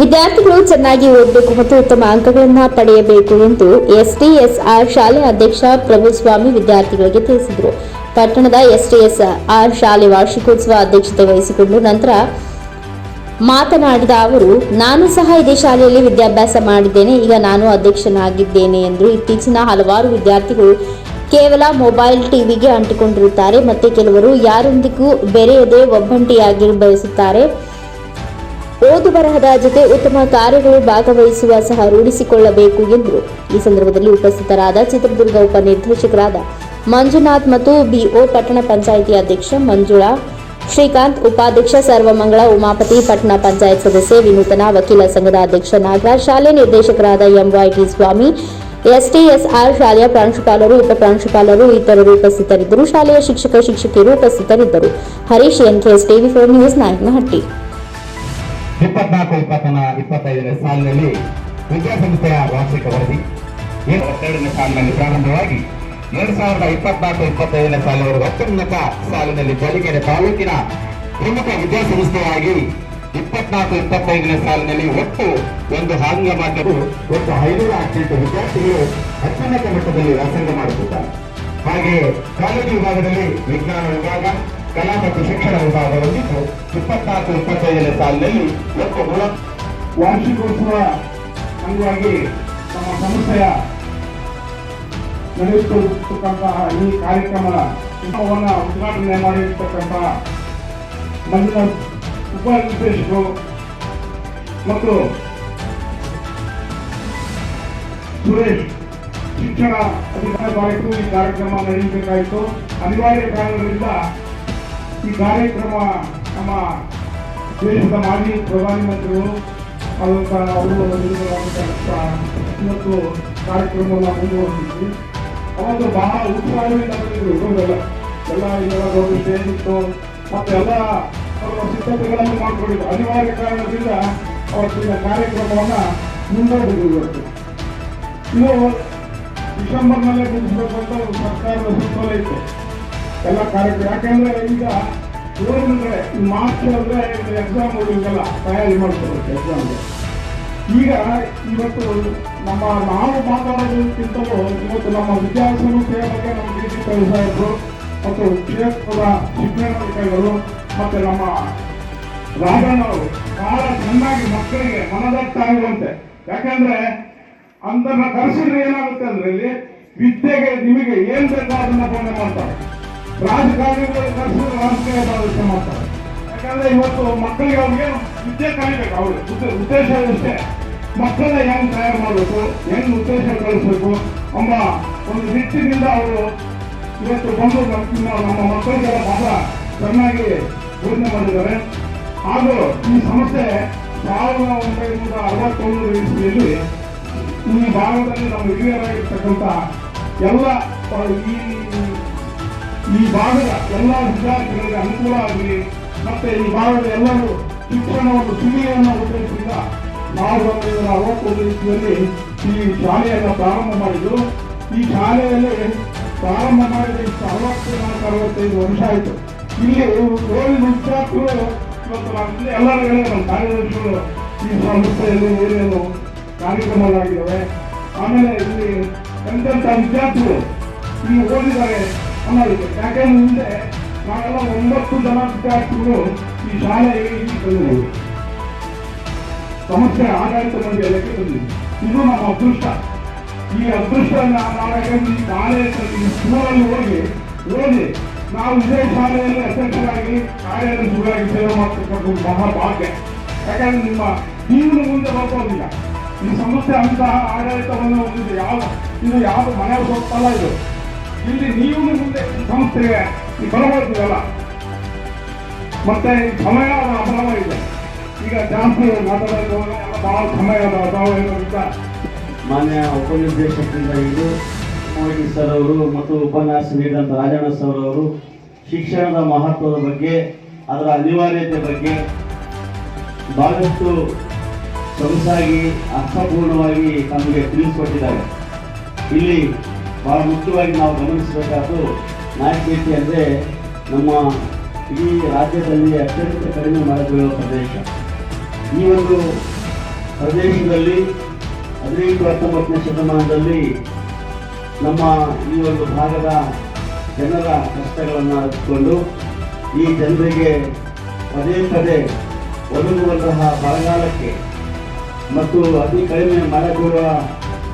ವಿದ್ಯಾರ್ಥಿಗಳು ಚೆನ್ನಾಗಿ ಓದಬೇಕು ಮತ್ತು ಉತ್ತಮ ಅಂಕಗಳನ್ನು ಪಡೆಯಬೇಕು ಎಂದು ಎಸ್ಟಿಎಸ್ಆರ್ ಶಾಲೆ ಅಧ್ಯಕ್ಷ ಪ್ರಭುಸ್ವಾಮಿ ವಿದ್ಯಾರ್ಥಿಗಳಿಗೆ ತಿಳಿಸಿದರು. ಪಟ್ಟಣದ ಎಸ್ಟಿಎಸ್ಆರ್ ಶಾಲೆ ವಾರ್ಷಿಕೋತ್ಸವ ಅಧ್ಯಕ್ಷತೆ ವಹಿಸಿಕೊಂಡು ನಂತರ ಮಾತನಾಡಿದ ಅವರು, ನಾನು ಸಹ ಇದೇ ಶಾಲೆಯಲ್ಲಿ ವಿದ್ಯಾಭ್ಯಾಸ ಮಾಡಿದ್ದೇನೆ. ಈಗ ನಾನು ಅಧ್ಯಕ್ಷನಾಗಿದ್ದೇನೆ ಎಂದು ಇತ್ತೀಚಿನ ಹಲವಾರು ವಿದ್ಯಾರ್ಥಿಗಳು ಕೇವಲ ಮೊಬೈಲ್ ಟಿವಿಗೆ ಅಂಟಿಕೊಂಡಿರುತ್ತಾರೆ. ಮತ್ತು ಕೆಲವರು ಯಾರೊಂದಿಗೂ ಬೆರೆಯದೆ ಒಬ್ಬಂಟಿಯಾಗಿ ಬಯಸುತ್ತಾರೆ. ಓದು ಬರಹದ ಜೊತೆ ಉತ್ತಮ ಕಾರ್ಯಗಳು ಭಾಗವಹಿಸುವ ಸಹ ರೂಢಿಸಿಕೊಳ್ಳಬೇಕು ಎಂದರು. ಈ ಸಂದರ್ಭದಲ್ಲಿ ಉಪಸ್ಥಿತರಾದ ಚಿತ್ರದುರ್ಗ ಉಪನಿರ್ದೇಶಕರಾದ ಮಂಜುನಾಥ್ ಮತ್ತು ಬಿಒ ಪಟ್ಟಣ ಪಂಚಾಯಿತಿ ಅಧ್ಯಕ್ಷ ಮಂಜುಳಾ, ಶ್ರೀಕಾಂತ್ ಉಪಾಧ್ಯಕ್ಷ ಸರ್ವಮಂಗಳ, ಉಮಾಪತಿ ಪಟ್ಟಣ ಪಂಚಾಯತ್ ಸದಸ್ಯೆ ವಿನೂತನ ವಕೀಲ ಸಂಘದ ಅಧ್ಯಕ್ಷ ನಾಗರಾಜ್, ಶಾಲೆ ನಿರ್ದೇಶಕರಾದ ಎಂವೈಟಿ ಸ್ವಾಮಿ, ಎಸ್ಟಿಎಸ್ಆರ್ ಶಾಲೆಯ ಪ್ರಾಂಶುಪಾಲರು, ಉಪ ಪ್ರಾಂಶುಪಾಲರು ಇತರರು ಉಪಸ್ಥಿತರಿದ್ದರು. ಶಾಲೆಯ ಶಿಕ್ಷಕ, ಶಿಕ್ಷಕಿಯರು ಉಪಸ್ಥಿತರಿದ್ದರು. Harish, NKS TV four news, Nayakanahatti. ಇಪ್ಪತ್ನಾಲ್ಕು ಇಪ್ಪತ್ತನ ಇಪ್ಪತ್ತೈದನೇ ಸಾಲಿನಲ್ಲಿ ವಿದ್ಯಾಸಂಸ್ಥೆಯ ವಾರ್ಷಿಕ ವರದಿ. ಎರಡನೇ ಸಾಲಿನಲ್ಲಿ ಪ್ರಾರಂಭವಾಗಿ ಎರಡ್ ಸಾವಿರದ ಇಪ್ಪತ್ನಾಲ್ಕು, ಇಪ್ಪತ್ತೈದನೇ ಸಾಲಿನವರೆಗೂ ಅತ್ಯುನ್ನತ ಸಾಲಿನಲ್ಲಿ ಜಲಿಕೆರೆ ತಾಲೂಕಿನ ಪ್ರಮುಖ ವಿದ್ಯಾಸಂಸ್ಥೆಯಾಗಿ ಇಪ್ಪತ್ನಾಲ್ಕು, ಇಪ್ಪತ್ತೈದನೇ ಸಾಲಿನಲ್ಲಿ ಒಟ್ಟು ಒಂದು ಆಂಗ್ಲ ಮಾಧ್ಯಮವು ಒಟ್ಟು ಐನೂರ ಹದಿನೆಂಟು ವಿದ್ಯಾರ್ಥಿಗಳು ಅತ್ಯುನ್ನತ ಮಟ್ಟದಲ್ಲಿ ವ್ಯಾಸಂಗ ಮಾಡುತ್ತಿದ್ದಾರೆ. ಹಾಗೆ ಕಾಲೇಜು ವಿಭಾಗದಲ್ಲಿ ವಿಜ್ಞಾನ ವಿಭಾಗ ಕಲಾ ಮತ್ತು ಶಿಕ್ಷಣ ವಿಭಾಗ ಹೊಂದಿದ್ದು ಇಪ್ಪತ್ನಾಲ್ಕು, ಇಪ್ಪತ್ತೈದನೇ ಸಾಲಿನಲ್ಲಿ ಒಟ್ಟು ಮೂಲ ವಾರ್ಷಿಕೋತ್ಸವ ಅಂಗವಾಗಿ ನಮ್ಮ ಸಂಸ್ಥೆಯ ನಡೆಯುತ್ತಿರತಕ್ಕಂತಹ ಈ ಕಾರ್ಯಕ್ರಮದ ಉತ್ಸವವನ್ನು ಉದ್ಘಾಟನೆ ಮಾಡಿರ್ತಕ್ಕಂತಹ ಮಂದಿರ ಉಪ ನಿರ್ದೇಶಕರು ಮತ್ತು ಸುರೇಶ್ ಶಿಕ್ಷಣ ಅಧಿಕಾರಿಗಳಿಗೂ ಈ ಕಾರ್ಯಕ್ರಮ ನಡೆಯಬೇಕಾಯಿತು. ಅನಿವಾರ್ಯ ಕಾರಣಗಳಿಂದ ಈ ಕಾರ್ಯಕ್ರಮ ನಮ್ಮ ದೇಶದ ಮಾಜಿ ಪ್ರಧಾನಮಂತ್ರಿಗಳು ಆದಂತ ಅವರು ಇವತ್ತು ಕಾರ್ಯಕ್ರಮವನ್ನು ಮುಂದುವರಿಸಿದ್ವಿ. ಅವತ್ತು ಬಹಳ ಉತ್ಸಾಹದಿಂದ ಇರೋದಲ್ಲ ಎಲ್ಲ ಇದೆಲ್ಲ ದೊಡ್ಡ ಮತ್ತೆ ಎಲ್ಲ ಅವರ ಸಿದ್ಧತೆಗಳನ್ನು ಮಾಡಿಕೊಂಡಿದ್ದು ಅನಿವಾರ್ಯ ಕಾರಣದಿಂದ ಅವತ್ತಿನ ಕಾರ್ಯಕ್ರಮವನ್ನು ಇವತ್ತು. ಇನ್ನು ಡಿಸೆಂಬರ್ನಲ್ಲೇ ಮುಗಿಸ್ಬೇಕು ಅಂತ ಸರ್ಕಾರದ ಸುತ್ತಲೇ ಇತ್ತು ಎಲ್ಲ ಕಾರ್ಯಕ್ರಮ. ಯಾಕಂದ್ರೆ ಈಗ ಏನಂದ್ರೆ ಮಾರ್ಚ್ ಅಂದ್ರೆ ಎಕ್ಸಾಮ್ ಹೋಗಿಲ್ಲ ತಯಾರಿ ಮಾಡ್ಕೊಬೇಕು ಎಕ್ಸಾಮ್ಗೆ ಈಗ ಇವತ್ತು ನಮ್ಮ ನಾವು ಮಾತಾಡೋದಕ್ಕಿಂತಲೂ ಇವತ್ತು ನಮ್ಮ ವಿದ್ಯಾರ್ಥಿಗಳು ಬಗ್ಗೆ ನಮ್ಮ ಡಿ ಸಿ ಸಾಹೇಬರು ಮತ್ತು ಕ್ಷೇತ್ರದ ಶಿಕ್ಷಣಾಧಿಕಾರಿಗಳು ಮತ್ತೆ ನಮ್ಮ ರಾಜಣ್ಣವರು ಬಹಳ ಚೆನ್ನಾಗಿ ಮಕ್ಕಳಿಗೆ ಮನದಟ್ಟಾಗುವಂತೆ ಯಾಕಂದ್ರೆ ಅಂದನ್ನ ಕರೆಸಿದ್ರೆ ಏನಾಗುತ್ತೆ ಅಂದ್ರೆ ಇಲ್ಲಿ ವಿದ್ಯೆಗೆ ನಿಮಗೆ ಏನ್ ಬೇಕೋ ಅದನ್ನ ಪೂರ್ಣ ಮಾಡ್ತಾರೆ. ರಾಜಕಾರಣಿಗಳು ಕರೆಸಿದ್ರೆ ರಾಜಕೀಯ ಭಾಷೆ ಮಾಡ್ತಾರೆ ಯಾಕಂದ್ರೆ ಇವತ್ತು ಮಕ್ಕಳಿಗೆ ಅವ್ರಿಗೆ ವಿದ್ಯೆ ಕಲಿಬೇಕು ಉದ್ದ- ಉದ್ದೇಶ ಇಷ್ಟೇ ಮಕ್ಕಳನ್ನ ಹೆಂಗ್ ತಯಾರು ಮಾಡಬೇಕು, ಹೆಂಗ್ ಉದ್ದೇಶ ಕಳಿಸ್ಬೇಕು ಎಂಬ ಒಂದು ನಿಟ್ಟಿನಿಂದ ಅವರು ಇವತ್ತು ಬಂದು ನಮ್ಮ ಮಕ್ಕಳಿಗೆಲ್ಲ ಬಹಳ ಚೆನ್ನಾಗಿ ಬೋಧನೆ ಮಾಡಿದ್ದಾರೆ. ಹಾಗೂ ಈ ಸಂಸ್ಥೆ ಸಾವಿರದ ಒಂಬೈನೂರ ಅರವತ್ತೊಂದು ಇಸ್ವಿಯಲ್ಲಿ ಈ ಭಾಗದಲ್ಲಿ ನಮ್ಮ ಹಿರಿಯರಾಗಿರ್ತಕ್ಕಂಥ ಎಲ್ಲ ಈ ಈ ಭಾಗದ ಎಲ್ಲ ವಿದ್ಯಾರ್ಥಿಗಳಿಗೆ ಅನುಕೂಲ ಆಗಲಿ, ಮತ್ತೆ ಈ ಭಾಗದ ಎಲ್ಲರೂ ಶಿಕ್ಷಣವನ್ನು ಸುಲಿಯನ್ನು ಉದ್ದೇಶದಿಂದ ನಾವು ಅರವತ್ತೊಂದು ರೀತಿಯಲ್ಲಿ ಈ ಶಾಲೆಯನ್ನು ಪ್ರಾರಂಭ ಮಾಡಿದ್ರು ಈ ಶಾಲೆಯಲ್ಲಿ ಪ್ರಾರಂಭ ಮಾಡಿದ ಅರವತ್ತು ನಾಲ್ಕು ಅರವತ್ತೈದು ವರ್ಷ ಆಯಿತು. ಇಲ್ಲಿ ಏಳು ವಿದ್ಯಾರ್ಥಿಗಳು ಇವತ್ತು ನಾನು ಇಲ್ಲಿ ಎಲ್ಲರೂ ನಮ್ಮ ಕಾರ್ಯದರ್ಶಿಗಳು ಈ ಸಂಸ್ಥೆಯಲ್ಲಿ ಏನೇನು ಕಾರ್ಯಕ್ರಮಗಳಾಗಿದ್ದಾವೆ. ಆಮೇಲೆ ಇಲ್ಲಿ ಎಂತೆಂಥ ವಿದ್ಯಾರ್ಥಿಗಳು ಇಲ್ಲಿ ಓದಿದ್ದಾರೆ. ಅನ್ನೋದಕ್ಕೆ ಯಾಕಂದ್ರೆ ಮುಂದೆ ನಾವೆಲ್ಲ ಒಂಬತ್ತು ಜನ ವಿದ್ಯಾರ್ಥಿಗಳು ಈ ಶಾಲೆಗೆ ಇಲ್ಲಿ ಬಂದಿದ್ದೀವಿ ಸಮಸ್ಯೆ ಆಡಳಿತ ಮಂಡಳಿಗೆ ಬಂದಿದೆ. ಇದು ನಮ್ಮ ಅದೃಷ್ಟ. ಈ ಅದೃಷ್ಟ ನಾಳೆ ಈ ಶಾಲೆ ಈ ಸ್ಕೂಲಲ್ಲಿ ಹೋಗಿ, ಓದಿ, ನಾವು ಇದೇ ಶಾಲೆಯಲ್ಲಿ ಅಧ್ಯಕ್ಷರಾಗಿ ಕಾರ್ಯದರ್ಶಿಗಳಾಗಿ ಸೇವೆ ಮಾಡ್ತಕ್ಕಂಥ ಮಹಾ ಭಾಗ್ಯ ಯಾಕಂದ್ರೆ ನಿಮ್ಮ ನೀವು ಮುಂದೆ ಬರ್ಬೋದಿಲ್ಲ ಈ ಸಂಸ್ಥೆ ಅಂತಹ ಆಡಳಿತವನ್ನು ಹೊಂದಿದೆ. ಯಾವ, ಇದು ಯಾವ ಮನೆ ಹೋಗ್ತಲ್ಲ ಇದು. ಇಲ್ಲಿ ನೀವು ಮುಂದೆ ಸಂಸ್ಥೆಗೆ ಬರಬೋದಿಲ್ಲ ಮತ್ತೆ ಸಮಯದ ಅಭಾವ ಇದೆ. ಈಗ ಜಾಸ್ತಿ ಮಾತಾಡೋದು ಬಹಳ ಸಮಯದ ಅಭಾವ ಇರೋದ್ರಿಂದ ಮಾನ್ಯ ಉಪನಿರ್ದೇಶಕರಿಂದ ಹಿಡಿದು ಮೋಹಿನಿ ಸರ್ ಅವರು ಮತ್ತು ಉಪನ್ಯಾಸ ನೀಡಿದಂಥ ರಾಜಣ್ಣ ಸರ್ ಅವರು ಶಿಕ್ಷಣದ ಮಹತ್ವದ ಬಗ್ಗೆ, ಅದರ ಅನಿವಾರ್ಯತೆ ಬಗ್ಗೆ ಬಹಳಷ್ಟು ಸೊಗಸಾಗಿ, ಅರ್ಥಪೂರ್ಣವಾಗಿ ತಮಗೆ ತಿಳಿಸಿಕೊಟ್ಟಿದ್ದಾರೆ. ಇಲ್ಲಿ ಬಹಳ ಮುಖ್ಯವಾಗಿ ನಾವು ಗಮನಿಸಬೇಕಾದ್ದು ನಾಯಕೇತಿ ಅಂದರೆ ನಮ್ಮ ಇಡೀ ರಾಜ್ಯದಲ್ಲಿ ಅತ್ಯಂತ ಕಡಿಮೆ ಮಳೆ ಬೀಳುವ ಪ್ರದೇಶ. ಈ ಒಂದು ಪ್ರದೇಶದಲ್ಲಿ ಹದಿನೆಂಟು ಹತ್ತೊಂಬತ್ತನೇ ಶತಮಾನದಲ್ಲಿ ನಮ್ಮ ಈ ಒಂದು ಭಾಗದ ಜನರ ಕಷ್ಟಗಳನ್ನು ಅರಿತುಕೊಂಡು ಈ ಜನರಿಗೆ ಪದೇ ಪದೇ ಒದಗುವಂತಹ ಬರಗಾಲಕ್ಕೆ ಮತ್ತು ಅತಿ ಕಡಿಮೆ ಮಳೆ ಬೀಳುವ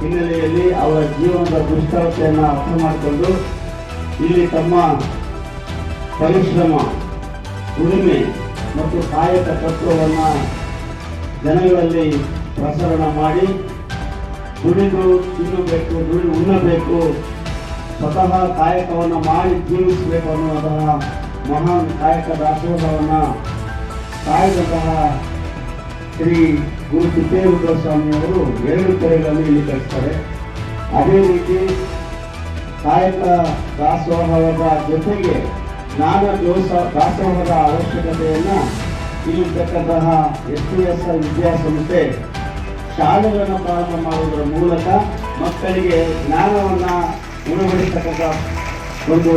ಹಿನ್ನೆಲೆಯಲ್ಲಿ ಅವರ ಜೀವನದ ದುಷ್ಕರತೆಯನ್ನು ಅರ್ಥ ಮಾಡಿಕೊಂಡು ಇಲ್ಲಿ ತಮ್ಮ ಪರಿಶ್ರಮ, ಉಳುಮೆ ಮತ್ತು ಕಾಯಕ ತತ್ವವನ್ನು ಜನಗಳಲ್ಲಿ ಪ್ರಸರಣ ಮಾಡಿ ದುಡಿದು ತಿನ್ನಬೇಕು, ದುಡಿ ಉಣ್ಣಬೇಕು, ಸ್ವತಃ ಕಾಯಕವನ್ನು ಮಾಡಿ ಜೀವಿಸಬೇಕು ಅನ್ನುವಂತಹ ಮಹಾನ್ ಕಾಯಕ ದಾಸೋಹವನ್ನು ಕಾಯ್ದಂತಹ ಶ್ರೀ ಗುರು ಸಿದ್ದೇಶ್ವರ ಸ್ವಾಮಿಯವರು ಎರಡು ಕೆರೆಗಳನ್ನು ಇಲ್ಲಿ ಕಳಿಸ್ತಾರೆ ಅದೇ ರೀತಿ ಕಾಯಕ ದಾಸೋಹದ ಜೊತೆಗೆ ಜ್ಞಾನ ದೋಸ ದಾಸೋಹದ ಅವಶ್ಯಕತೆಯನ್ನು ಇಲ್ಲಿರ್ತಕ್ಕಂತಹ ಎಸ್ ಪಿ ಎಸ್ ವಿದ್ಯಾಸಂಸ್ಥೆ ಶಾಲೆಗಳನ್ನು ಪ್ರಾರಂಭ ಮಾಡುವುದರ ಮೂಲಕ ಮಕ್ಕಳಿಗೆ ಜ್ಞಾನವನ್ನು ಉಣಬಡಿಸ್ತಕ್ಕಂಥ ಒಂದು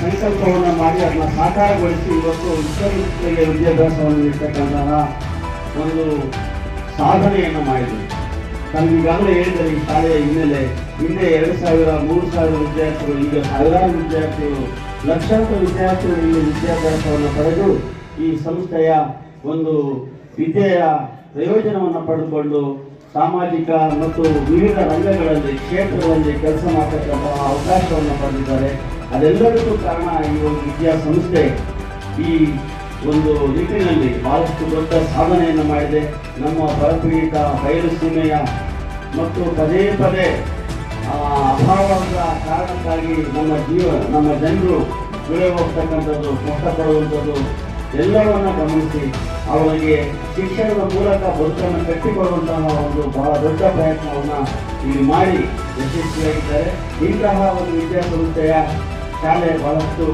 ಸಂಕಲ್ಪವನ್ನು ಮಾಡಿ ಅದನ್ನು ಸಾಕಾರಗೊಳಿಸಿ ಇವತ್ತು ವಿಶ್ವವಿದ್ಯಾಲಯ ವಿದ್ಯಾಭ್ಯಾಸವನ್ನು ನೀಡ್ತಕ್ಕಂತಹ ಒಂದು ಸಾಧನೆಯನ್ನು ಮಾಡಿದರು. ನಾನು ಈಗಾಗಲೇ ಹೇಳಿದರೆ ಈ ಶಾಲೆಯ ಹಿನ್ನೆಲೆ ಹಿಂದೆ ಎರಡು ಸಾವಿರ, ಮೂರು ಸಾವಿರ ವಿದ್ಯಾರ್ಥಿಗಳು ಈಗ ಸಾವಿರಾರು ವಿದ್ಯಾರ್ಥಿಗಳು, ಲಕ್ಷಾಂತರ ವಿದ್ಯಾರ್ಥಿಗಳು ಇಲ್ಲಿ ವಿದ್ಯಾಭ್ಯಾಸವನ್ನು ಪಡೆದು ಈ ಸಂಸ್ಥೆಯ ಒಂದು ವಿದ್ಯೆಯ ಪ್ರಯೋಜನವನ್ನು ಪಡೆದುಕೊಂಡು ಸಾಮಾಜಿಕ ಮತ್ತು ವಿವಿಧ ರಂಗಗಳಲ್ಲಿ, ಕ್ಷೇತ್ರಗಳಲ್ಲಿ ಕೆಲಸ ಮಾಡತಕ್ಕಂತಹ ಅವಕಾಶವನ್ನು ಪಡೆದಿದ್ದಾರೆ. ಅದೆಲ್ಲದಕ್ಕೂ ಕಾರಣ ಈ ಒಂದು ವಿದ್ಯಾಸಂಸ್ಥೆ ಈ ಒಂದು ನಿಟ್ಟಿನಲ್ಲಿ ಬಹಳಷ್ಟು ದೊಡ್ಡ ಸಾಧನೆಯನ್ನು ಮಾಡಿದೆ. ನಮ್ಮ ಬರಪೀಡಿತ ಬಯಲು ಸೀಮೆಯ ಮತ್ತು ಪದೇ ಪದೇ ಅಭಾವದ ಕಾರಣಕ್ಕಾಗಿ ನಮ್ಮ ಜೀವ, ನಮ್ಮ ಜನರು ಬೆಳೆ ಹೋಗ್ತಕ್ಕಂಥದ್ದು ಕಷ್ಟಪಡುವಂಥದ್ದು ಎಲ್ಲವನ್ನ ಗಮನಿಸಿ ಅವರಿಗೆ ಶಿಕ್ಷಣದ ಮೂಲಕ ಬದುಕನ್ನು ಕಟ್ಟಿಕೊಡುವಂತಹ ಒಂದು ಬಹಳ ದೊಡ್ಡ ಪ್ರಯತ್ನವನ್ನು ಇಲ್ಲಿ ಮಾಡಿ ಯಶಸ್ವಿಯಾಗಿದ್ದಾರೆ. ಇಂತಹ ಒಂದು ವಿದ್ಯಾಸಂಸ್ಥೆಯ ಶಾಲೆ ಬಹಳಷ್ಟು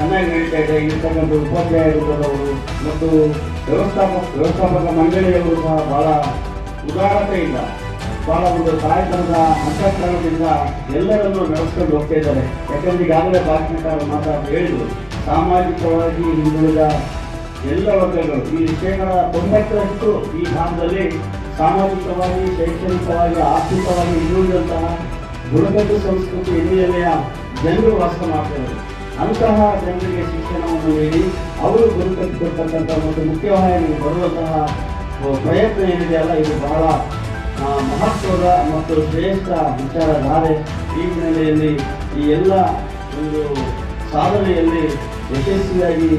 ಚೆನ್ನಾಗಿ ನಡೀತಾ ಇದೆ. ಇರ್ತಕ್ಕಂಥ ಉಪಾಧ್ಯಾಯರುಗಳವರು ಮತ್ತು ವ್ಯವಸ್ಥಾಪಕ ವ್ಯವಸ್ಥಾಪಕ ಮಂಡಳಿಯವರು ಸಹ ಬಹಳ ಉದಾರತೆಯಿಂದ ಬಹಳ ಒಂದು ತಾಯ್ತನದ ಅಂತಃಕರಣದಿಂದ ಎಲ್ಲರನ್ನೂ ನಡೆಸ್ಕೊಂಡು ಹೋಗ್ತಾ ಇದ್ದಾರೆ. ಯಾಕಂದ್ರೆ ಈಗಾಗಲೇ ಭಾಷಣಕಾರ ಮಾತಾಡಿ ಹೇಳಿದ್ರು, ಸಾಮಾಜಿಕವಾಗಿ ಹಿಂದುಳಿದ ಎಲ್ಲ ವರ್ಗಗಳು, ಈ ಶೇಕಡ ತೊಂಬತ್ತರಷ್ಟು ಈ ಭಾಗದಲ್ಲಿ ಸಾಮಾಜಿಕವಾಗಿ, ಶೈಕ್ಷಣಿಕವಾಗಿ, ಆರ್ಥಿಕವಾಗಿ ಹಿಂದುಳಿದಂತಹ ಬುಡಕಟ್ಟು ಸಂಸ್ಕೃತಿ ಹಿನ್ನೆಲೆಯ ಜನರು ವಾಸ ಮಾಡ್ತಾರೆ ಅಂತಹ ಜನರಿಗೆ ಶಿಕ್ಷಣವನ್ನು ನೀಡಿ ಅವರು ಗುರುತಿಸಿರ್ತಕ್ಕಂಥ ಮತ್ತು ಮುಖ್ಯವಾಹಿನಿಗೆ ಬರುವಂತಹ ಪ್ರಯತ್ನ ಏನಿದೆಯಲ್ಲ ಇದು ಬಹಳ ಮಹತ್ವದ ಮತ್ತು ಶ್ರೇಷ್ಠ ವಿಚಾರಧಾರೆ ಈ ಹಿನ್ನೆಲೆಯಲ್ಲಿ ಈ ಎಲ್ಲ ಒಂದು ಸಾಧನೆಯಲ್ಲಿ ಯಶಸ್ವಿಯಾಗಿ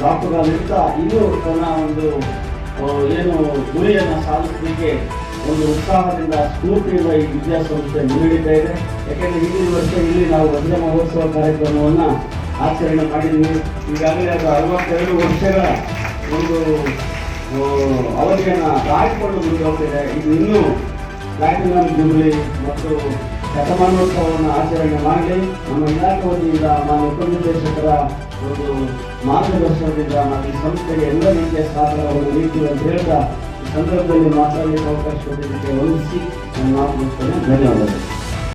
ಡಾಕ್ಟರ್ಗಳಿಂದ ಇನ್ನೂ ತನ್ನ ಒಂದು ಏನು ಗುರಿಯನ್ನು ಸಾಧಿಸಲಿಕ್ಕೆ ಒಂದು ಉತ್ಸಾಹದಿಂದ, ಸ್ಫೂರ್ತಿಯಿಂದ ಈ ವಿದ್ಯಾಸಂಸ್ಥೆ ಮುನ್ನಡೀತಾ ಇದೆ ಯಾಕೆಂದರೆ ಹಿಂದಿನ ವರ್ಷ ಇಲ್ಲಿ ನಾವು ವಜ್ರ ಮಹೋತ್ಸವ ಕಾರ್ಯಕ್ರಮವನ್ನು ಆಚರಣೆ ಮಾಡಿದ್ದೀವಿ ಈಗಾಗಲೇ ಅದು ಅರವತ್ತೆರಡು ವರ್ಷಗಳ ಒಂದು ಅವಧಿಯನ್ನು ದಾಟಿಕೊಂಡು ಮುಂದೆ ಹೋಗ್ತಿದೆ. ಇದು ಇನ್ನೂ ಪ್ಲಾಟಿನಂ ಜೂಬ್ಲಿ ಮತ್ತು ಶತಮಾನೋತ್ಸವವನ್ನು ಆಚರಣೆ ಮಾಡಲಿ. ನಮ್ಮ ಇಲಾಖೆ ವತಿಯಿಂದ ನಾವು ಉಪನಿರ್ದೇಶಕರ ಒಂದು ಮಾರ್ಗದರ್ಶನದಿಂದ ನಮ್ಮ ಈ ಸಂಸ್ಥೆಗೆ ಎಲ್ಲ ರೀತಿಯ ಸಹಕಾರವನ್ನು ನೀಡ್ತೀವಿ ಅಂತ ಹೇಳ್ತಾ ಸಂದರ್ಭದಲ್ಲಿ ಮಾತಾಡಲಿಕ್ಕೆ ಅವಕಾಶ ಕೊಟ್ಟಿದ್ದಕ್ಕೆ ವಂದಿಸಿ. ನಾನು ಮಾತು ಧನ್ಯವಾದಗಳು.